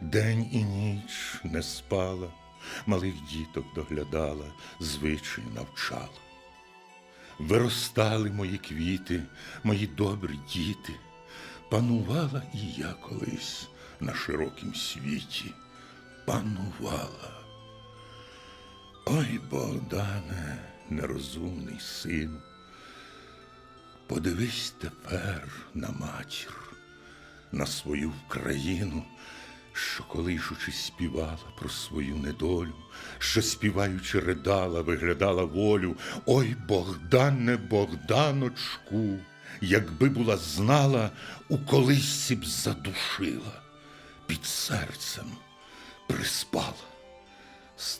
день і ніч не спала, малих діток доглядала, звичаю навчала. Виростали мої квіти, мої добрі діти, панувала і я колись на широкім світі, панувала. Ой, Богдане, нерозумний сину, подивись тепер на матір, на свою країну, що колишучи співала про свою недолю, що співаючи ридала, виглядала волю. Ой, Богдане, Богданочку, якби була знала, у колисці б задушила, під серцем приспала.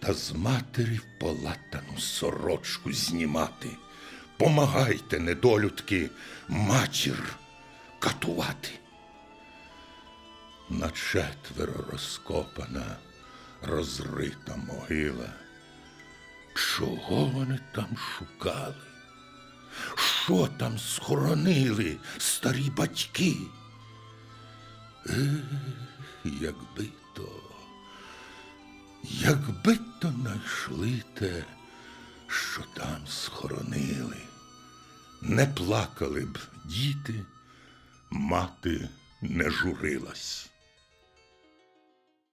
та з матері полатану сорочку знімати. Помагайте, недолюдки, матір катувати. На четверо розкопана, розрита могила. Чого вони там шукали? Що там схоронили старі батьки? Якби то, якби то найшли те, що там схоронили, не плакали б діти, мати не журилась.